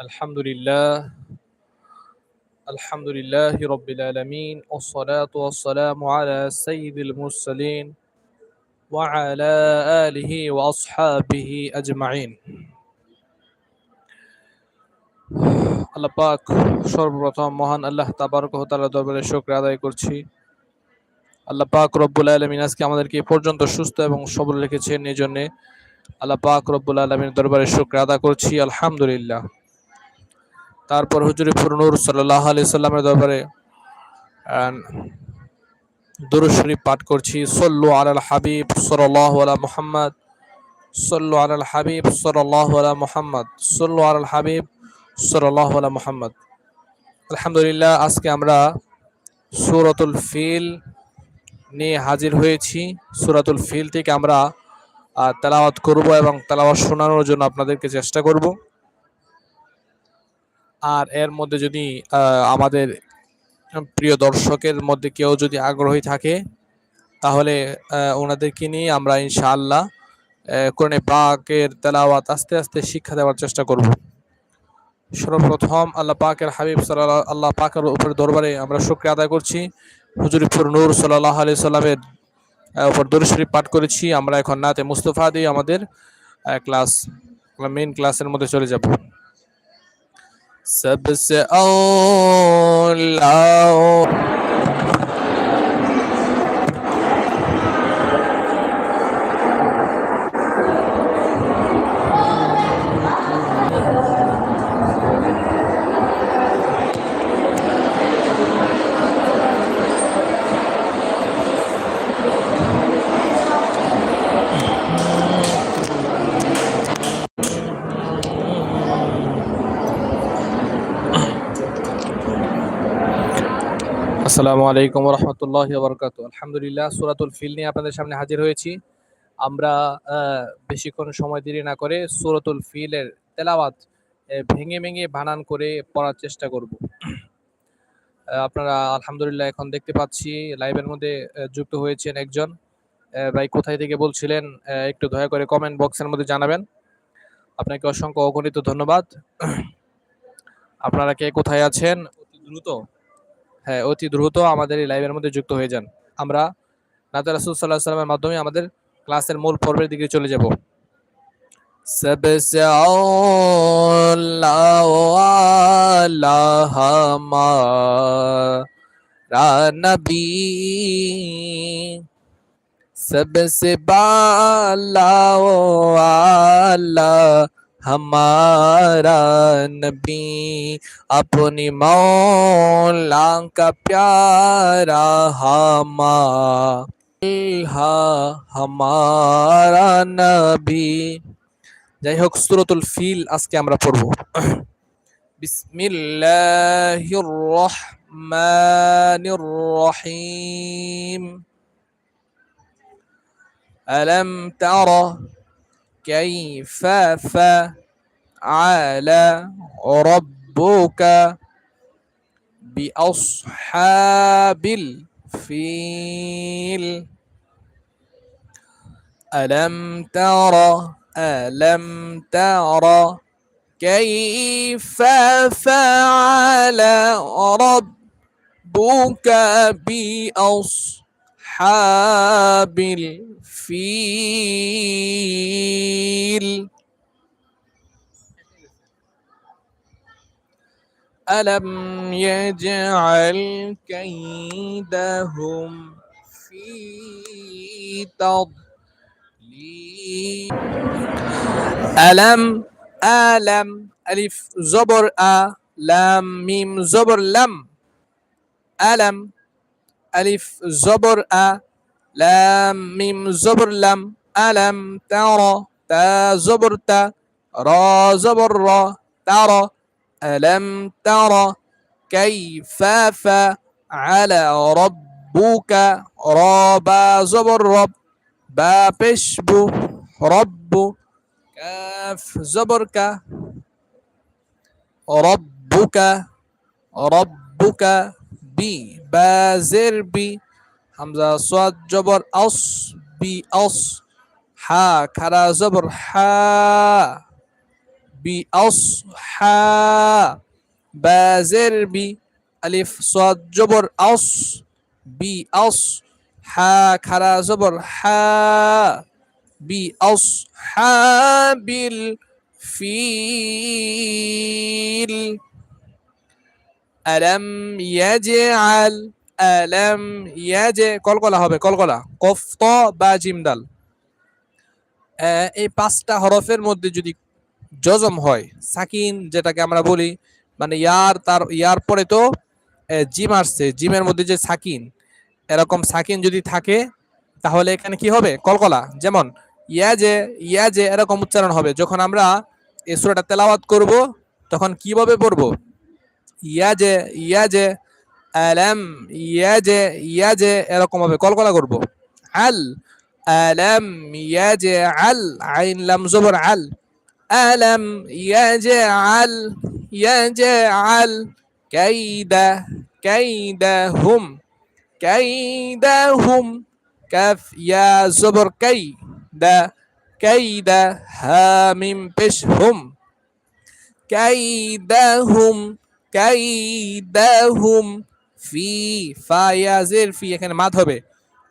الحمد لله الحمد لله رب العالمين والصلاة والسلام على سيد المرسلين وعلى آله وأصحابه أجمعين আল্লাহ পাক সর্বপ্রথম মহান আল্লাহ তাবারক ওয়া তাআলা দরবারে শুকর আদায় করছি আল্লাহ পাক রব্বুল আলামিন আজকে আমাদেরকে এ পর্যন্ত সুস্থ এবং সবল রেখেছেন এই জন্য আল্লাহ পাক রব্বুল আলামিনের দরবারে শুকর আদা করছি আলহামদুলিল্লাহ তারপর হুজুরি ফুরনুর সাল্লাহ আলি সাল্লামের দরবারে দুরুদ শরীফ পাঠ করছি। সল্লু আলাল হাবিব সাল্লাল্লাহু আলা মুহাম্মদ, সল্লু আলাল হাবিব সাল্লাল্লাহু আলা মুহাম্মদ, সল্লু আলাল হাবিব সাল্লাল্লাহু আলা মুহাম্মদ। আলহামদুলিল্লাহ, আজকে আমরা সূরাতুল ফিল নিয়ে হাজির হয়েছি। সূরাতুল ফিল থেকে আমরা তেলাওয়াত করব এবং তেলাওয়াত শোনানোর জন্য আপনাদেরকে চেষ্টা করব। আর এর মধ্যে যদি আমাদের প্রিয় দর্শকের মধ্যে কেউ যদি আগ্রহী থাকে, তাহলে ওনাদেরকে নিয়ে আমরা ইনশাআল্লাহ কোরআনে পাকের তেলাওয়াত আস্তে আস্তে শিক্ষা দেওয়ার চেষ্টা করব। সর্বপ্রথম আল্লাহ পাকের হাবিব সাল্লাহ আল্লাহ পাকের উপরে দরবারে আমরা শুক্রিয়া আদায় করছি। হুজুরিপুর নূর সাল্লাহ আলি সাল্লামের উপর দরুশরীফ পাঠ করেছি। আমরা এখন নাতে মুস্তফা দিয়ে আমাদের ক্লাস মেন ক্লাসের মধ্যে চলে যাব। सबसे औला আসসালামু আলাইকুম রহমতুল্লাহ বরকাত আলহামদুলিল্লাহ, সুরাতুল ফিল নিয়ে আপনাদের সামনে হাজির হয়েছি। আমরা বেশিক্ষণ সময় দেরি না করে সুরাতুল ফিলের তেলাওয়াত ভেঙে ভেঙে বানান করে পড়ার চেষ্টা করব। আপনারা আলহামদুলিল্লাহ এখন দেখতে পাচ্ছি, লাইভের মধ্যে যুক্ত হয়েছেন একজন। ভাই কোথায় থেকে বলছিলেন একটু দয়া করে কমেন্ট বক্সের মধ্যে জানাবেন। আপনাকে অসংখ্য অগণিত ধন্যবাদ। আপনারা কে কোথায় আছেন? অতি দ্রুত। হ্যাঁ অতি দ্রুত আমাদের এই লাইভের মধ্যে যুক্ত হয়ে যান আমরা নাতা রাসুল সাল্লাহ সাল্লামের মাধ্যমে আমাদের ক্লাসের মূল পর্বের দিকে চলে যাব सबसे हमारा नबी सबसे बाला आला ہمارا نبی اپنی مولا کا پیارا ہما ہا ہمارا نبی جائے ہوک سورة الفیل اس کے امرہ پڑھو بسم اللہ الرحمن الرحیم ألم تر كيف فعل ربك بأصحاب الفيل؟ ألم تر ألم تر كيف فعل ربك بأصحاب الفيل. ألم يجعل كيدهم في تضليل؟ ألم ألم ألف زبر أ لام ميم زبر لم. ألم ألف زبر أ لام ميم زبر لم ألم ترى تا زبر تا را زبر را ترى ألم ترى كيف فعل ربك رابا زبر رب با بشبو رب كاف زبر ك ربك ربك بي بازر بي همزة صاد جبر أص بي أص حا كرا زبر حا بي أص حا بازر بي ألف صاد جبر أص بي أص حا كرا زبر حا بي أص أصحاب الفيل আলম ইয়াজআল আলম ইয়াজে কলকলা হবে কলকলা কফ ত বা জিম দাল আহ, এই পাঁচটা হরফের মধ্যে যদি জজম হয় সাকিন যেটাকে আমরা বলি মানে ইয়ার তার ইয়ার পরে তো জিম আসছে জিমের মধ্যে যে সাকিন এরকম সাকিন যদি থাকে তাহলে এখানে কি হবে? কলকলা যেমন ইয়াজে ইয়াজে এরকম উচ্চারণ হবে। যখন আমরা এই সূরাটা তেলাওয়াত করব তখন কীভাবে পড়ব? ইয়াজে ইয়াজে, আলাম, ইয়াজে ইয়াজে, এরকম হবে। কলকলা করব। আল, আলাম, ইয়াজে, আল, আইন, লাম, জবর, আল। আলাম, ইয়াজে, আল ইয়াজে, আল। কাইদা কাইদা হুম কাইদা হুম কাফ, ইয়া, জবর কাই দা কাইদা হা মিম, পেশ, হুম। কাইদাহুম ফি ফায়াজের ফি, এখানে মাদ হবে।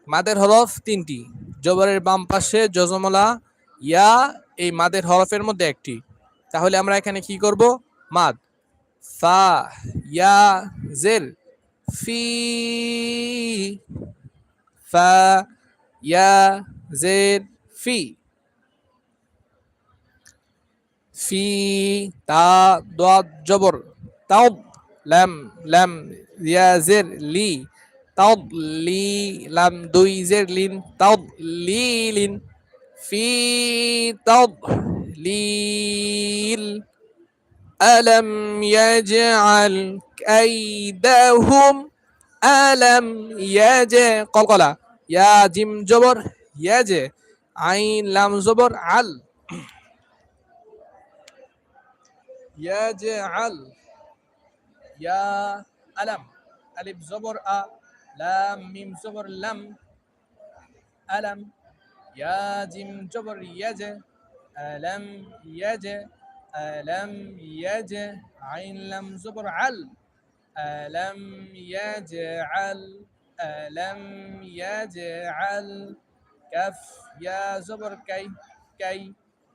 মাদের হরফ তিনটি। জবরের বাম পাশে জজমলা ইয়া, এই মাদের হরফের মধ্যে একটি। তাহলে আমরা এখানে কি করব? মাদ। ফা ইয়া জের ফি ফা ইয়া জের ফি। ফি, তা দাদ জবর। তাও লাম লাম ইয়া জের লি তাও লি লাম দুই জের লিন তাও লি লিন ফি তাও লিল ألم يجعل كيدهم ألم يجع قلقلة يا جيم جبر يجع عين لام زبر عل يجعل ইয়া আলাম আলিফ জবর আ লাম মিম জবর লাম আলাম ইয়া জিম জবর ইয়াজ আলাম ইয়াজ আলাম ইয়াজ আইন লাম জবর আল আলাম ইয়াজ আল আলাম ইয়াজ আল কাফ ইয়া জবর কাই কাই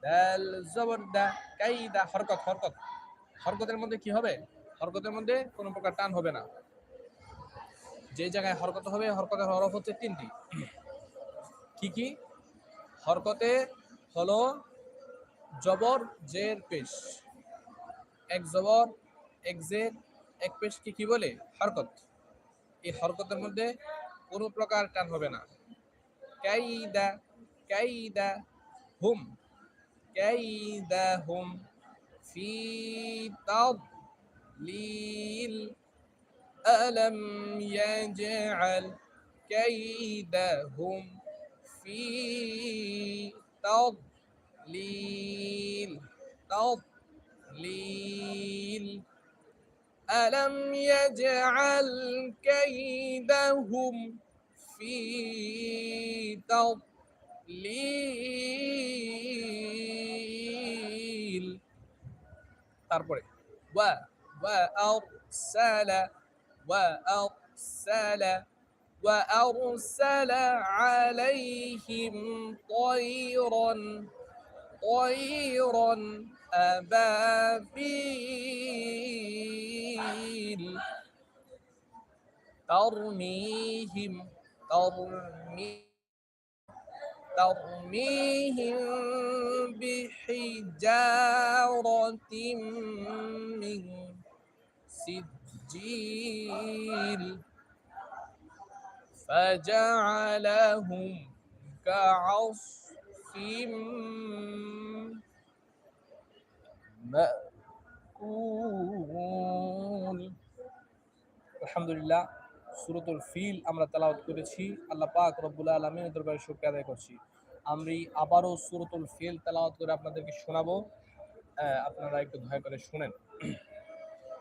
দাল জবর দা কাই দা হরকত হরকত হরকতের মধ্যে কি হবে? হরকতের মধ্যে কোনো প্রকার টান হবে না। যে জায়গায় হরকত হবে, হরকতের হরফ হচ্ছে তিনটি। কি কি? হরকতে হলো জবর, জের, পেশ। এক জবর, এক জের, এক পেশ কি বলে? হরকত। এই হরকতের মধ্যে কোনো প্রকার টান হবে না। কাইদা কাইদা হুম। কাইদা হুম। ফি তাও تضليل ألم يجعل كيدهم في تضليل تضليل ألم يجعل كيدهم في تضليل তারপরে ওয়া وأرسل وأرسل وأرسل عليهم طيرا طيرا أبابيل. ترميهم ترميهم ترميهم بحجارة من سجيل فجعلهم كعصف مأكول الحمد لله সুরতুল ফিল আমরা তেলাওয়াত করেছি আল্লাহ পাক রব্বুল আলমিনের দরবারে শুকরিয়া আদায় করছি আমি আবারও সুরতুল ফিল তেলাওয়াত করে আপনাদেরকে শোনাবো আহ, আপনারা একটু দয়া করে শুনেন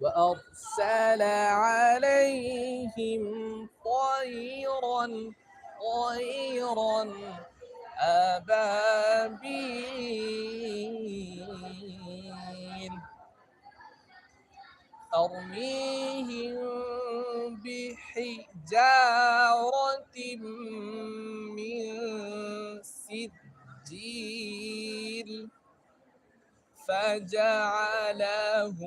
وأرسل عليهم طيرا طيرا أبابيل ترميهم بحجارة فجعلهم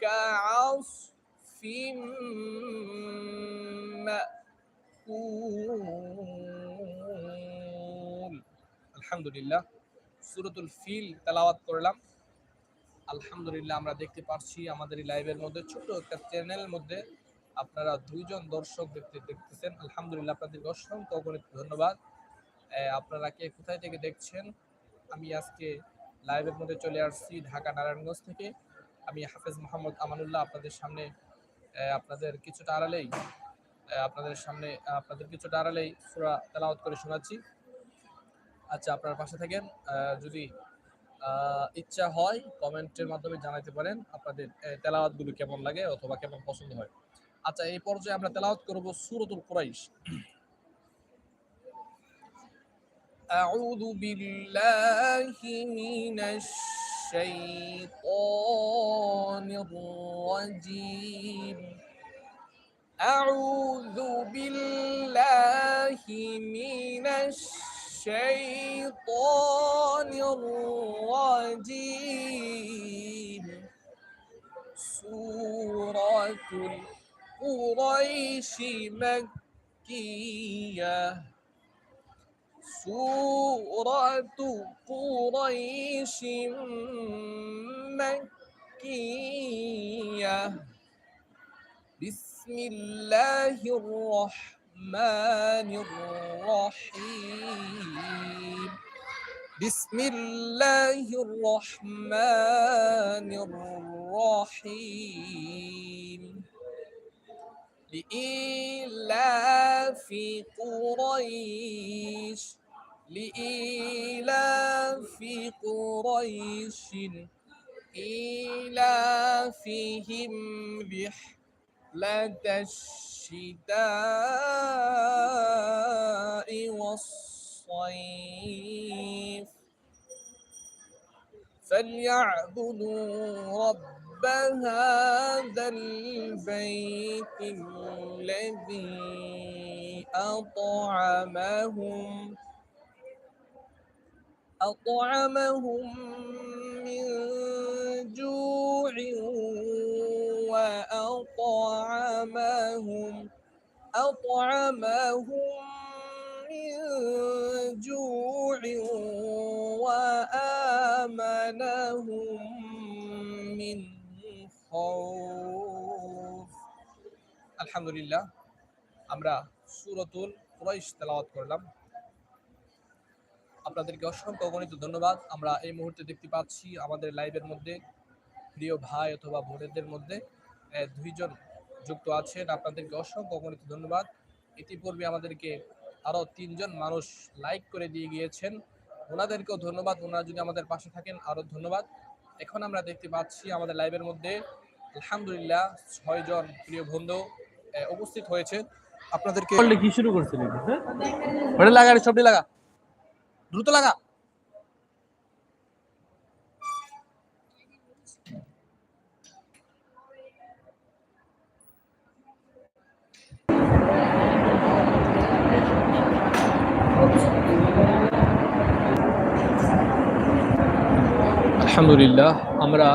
كعصف مأكول আলহামদুলিল্লাহ সুরতুল ফিল তেলাওয়াত করলাম আলহামদুলিল্লাহ আমরা দেখতে পাচ্ছি আমাদের এই লাইভের মধ্যে ছোট একটা চ্যানেলের মধ্যে আপনারা দুইজন দর্শক দেখতে দেখতেছেন আলহামদুলিল্লাহ আপনাদেরকে অসংখ্য অগণিত ধন্যবাদ আহ, আপনারা কে কোথায় থেকে দেখছেন আমি আজকে লাইভের মধ্যে চলে আসছি ঢাকা নারায়ণগঞ্জ থেকে। আমি হাফেজ মোহাম্মদ আমানুল্লাহ আপনাদের সামনে আপনাদের কিছুটা আড়ালেই আপনাদের সামনে আপনাদের কিছুটা আড়ালেই সুরা তেলাওয়াত করে শোনাচ্ছি। আচ্ছা আপনার পাশে থাকেন। যদি ইচ্ছা হয় কমেন্টের মাধ্যমে জানাতে পারেন আপনাদের তেলাওয়াতগুলো কেমন লাগে অথবা কেমন পছন্দ হয়। আচ্ছা এই পর্যায়ে আমরা তেলাওয়াত করব সূরাতুল কুরাইশ। أعوذ بالله من الشيطان الرجيم. أعوذ بالله من الشيطان الرجيم. سورة قريش مكية. سورة قريش مكية. بسم الله الرحمن الرحيم. بسم الله الرحمن الرحيم. لإيلاف قريش لإيلاف قريش إيلافهم رحلة الشتاء والصيف. فليعبدوا رب هذا البيت الذي أطعمهم أطعمهم من جوع وأطعمهم أطعمهم من جوع وآمنهم من خوف الحمد لله আমরা সূরাতুল কুরাইশ তেলাওয়াত করলাম আপনাদেরকে অসংখ্য অগণিত ধন্যবাদ। আমরা এই মুহূর্তে দেখতে পাচ্ছি আমাদের লাইভের মধ্যে প্রিয় ভাই অথবা বোনেদের মধ্যে দুইজন যুক্ত আছেন। আপনাদেরকে অসংখ্য অগণিত ধন্যবাদ। ইতিপূর্বে আমাদেরকে আরও তিনজন মানুষ লাইক করে দিয়ে গিয়েছেন। ওনাদেরকেও ধন্যবাদ। ওনারা যদি আমাদের পাশে থাকেন আরও ধন্যবাদ। এখন আমরা দেখতে পাচ্ছি আমাদের লাইভের মধ্যে আলহামদুলিল্লাহ ছয়জন প্রিয় বন্ধু উপস্থিত হয়েছে আপনাদেরকে কি শুরু করছিলি হ্যাঁ? ওটা লাগা সবটি লাগা। দ্রুত লাগা আলহামদুলিল্লাহ আমরা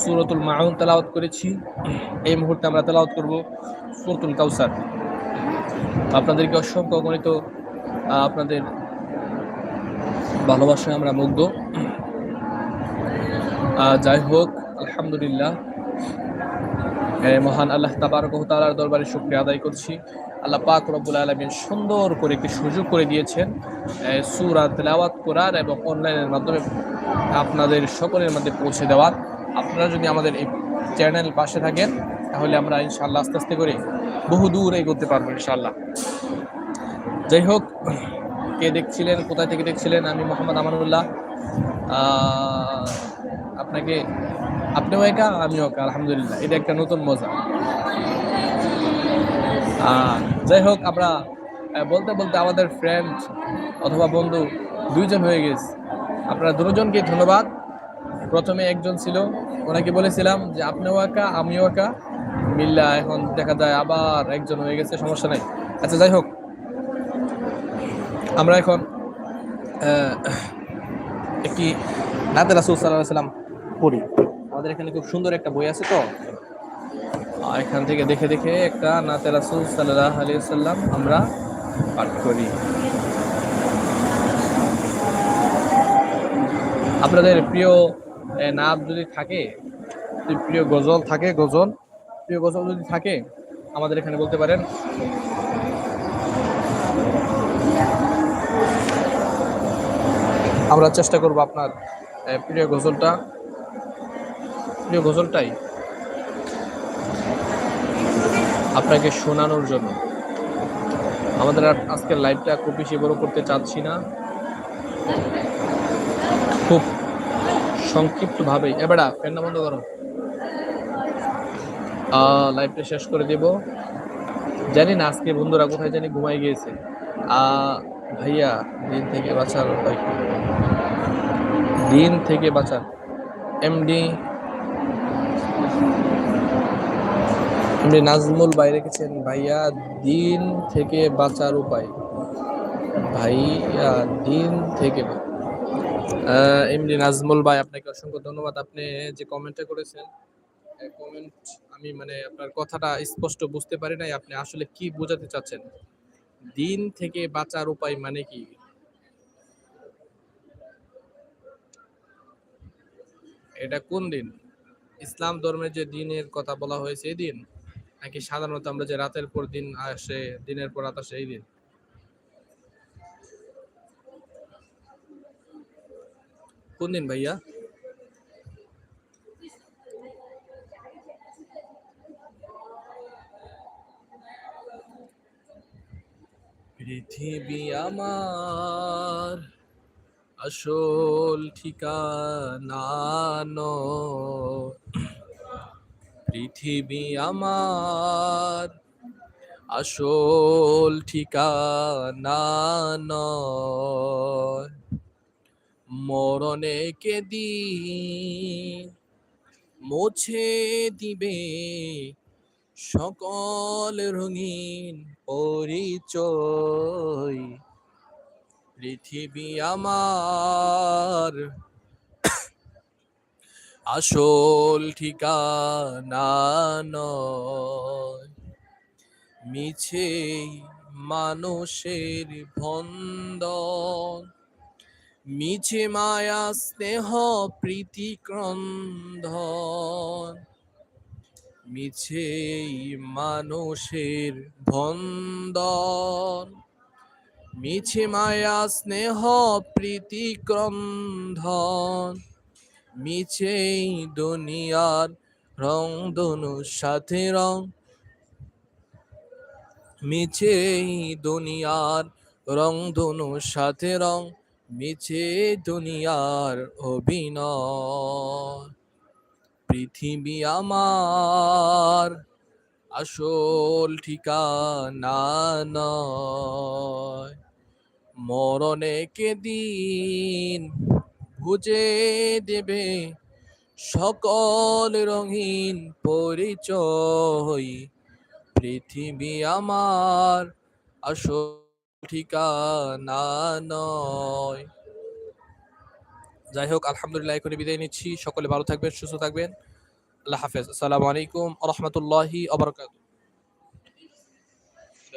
সূরাতুল মাউন তেলাওয়াত করেছি। এই মুহূর্তে আমরা তেলাওয়াত করব সুরতুল কাউসার। আপনাদেরকে অসংখ্য অগণিত আহ, আপনাদের ভালোবাসায় আমরা মুগ্ধ। যাই হোক, আলহামদুলিল্লাহ। মহান আল্লাহ তাবারক ওয়া তাআলার দরবারে শুকরিয়া আদায় করছি। আল্লাহ পাক রব্বুল আলমিন সুন্দর করে একটি সুযোগ করে দিয়েছেন সুরা তেলাওয়াত করার এবং অনলাইনের মাধ্যমে আপনাদের সকলের মধ্যে পৌঁছে দেওয়ার। আপনারা যদি আমাদের এই চ্যানেল পাশে থাকেন, তাহলে আমরা ইনশাআল্লাহ আস্তে আস্তে করে বহু দূর এগোতে পারব ইনশাল্লাহ যাই হোক কে দেখছিলেন, কোথায় থেকে দেখছিলেন? আমি মোহাম্মদ আমানুল্লাহ। আপনাকে, আপনিও একা, আমিও একা, আলহামদুলিল্লাহ। এটা একটা নতুন মজা। যাই হোক, আমরা বলতে বলতে আমাদের ফ্রেন্ড অথবা বন্ধু দুইজন হয়ে গেছে। আপনারা দুজনকে ধন্যবাদ। প্রথমে একজন ছিল, ওনাকে বলেছিলাম যে, আপনিও একা, আমিও একা। মিল্লা এখন দেখা যায় আবার একজন হয়ে গেছে, সমস্যা নাই। আচ্ছা যাই হোক আমরা এখন একটি নাতে রাসুল সাল্লাহ সাল্লাম পড়ি। আমাদের এখানে খুব সুন্দর একটা বই আছে তো। এখান থেকে দেখে দেখে একটা নাতে রাসুল সাল্লাহ আলী সাল্লাম আমরা পাঠ করি। আপনাদের প্রিয় নাম যদি থাকে প্রিয় গজল থাকে, গজল, প্রিয় গজল যদি থাকে, আমাদের এখানে বলতে পারেন আমরা চেষ্টা করব আপনার প্রিয় গজলটা প্রিয় গজলটাই আপনাকে শোনানোর জন্য। আমাদের আজকের লাইভটা খুব বেশি বড় করতে চাচ্ছি না। খুব সংক্ষিপ্তভাবেই। এবারা ফ্যানটা বন্ধ করো। লাইভটা শেষ করে দেব। জানি না আজকে বন্ধুরা কোথায় জানি ঘুমাই গিয়েছে। ভাইয়া, দিন থেকে বাঁচার উপায় দিন থেকে বাঁচার এমডি এমডি নাজমুল ভাই রেখেছেন, ভাইয়া, দিন থেকে বাঁচার উপায়। ভাইয়া, দিন থেকে এমডি নাজমুল ভাই, আপনাকে অসংখ্য ধন্যবাদ। আপনি যে কমেন্টটা করেছেন কমেন্ট আমি মানে আপনার কথাটা স্পষ্ট বুঝতে পারি নাই। আপনি আসলে কি বোঝাতে চাচ্ছেন? দিন থেকে বাঁচার উপায় মানে কি? এটা কোন দিন? ইসলাম ধর্মের যে দিনের কথা বলা হয়েছে এই দিন? নাকি সাধারণত আমরা যে রাতের পর দিন আসে, দিনের পর রাত আসে এই দিন? কোন দিন ভাইয়া? পৃথিবী আমার আসল ঠিকানা। পৃথিবী আমার আসল ঠিকানা। মরণে কে দিন মুছে দিবে সকল রঙিন পরিচয় পৃথিবী আমার। আসল ঠিকানা নয়। মিছে মানুষের ভন্দন মিছে মায়া, স্নেহ, প্রীতি, ক্রন্দন। মিছে মানুষের ভন্দন মিছে মায়া, স্নেহ, প্রীতি ক্রন্দন মিছে দুনিয়ার রং, দনু সাথে রং। মিছে দুনিয়ার রং ধনু সাথে রং। মিছে দুনিয়ার অভিনয়। পৃথিবী আমার আসল ঠিকানা নয়। মরণে কে দিন বুঝে দেবে সকল রঙিন পরিচয়। পৃথিবী আমার আসল ঠিকানা নয়। যাই হোক, আলহামদুলিল্লাহ, এখনই বিদায় নিচ্ছি। সকলে ভালো থাকবেন, সুস্থ থাকবেন। আল্লাহ হাফেজ। আসসালামু আলাইকুম রহমতুল্লাহি আবরকাত